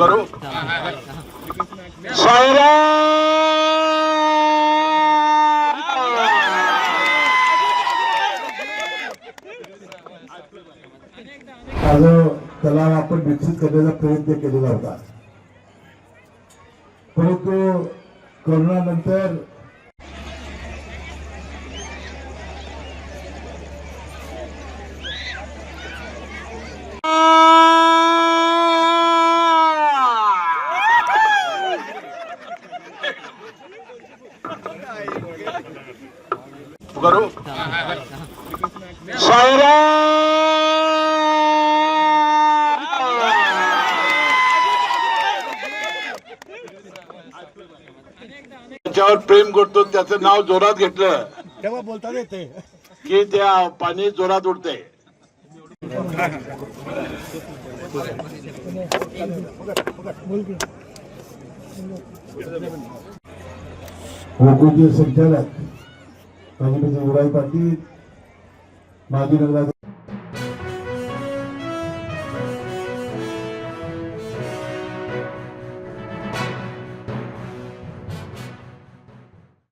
करू हा जो तलाव आपण विकसित करण्याचा प्रयत्न केलेला होता परंतु करोनानंतर करू? त्याच्यावर प्रेम करतो त्याचं नाव जोरात घेतलं. तेव्हा बोलता येते. की त्या पाणी जोरात उडते संचालक माझे युवराज पाटील माजी नगराध्यक्ष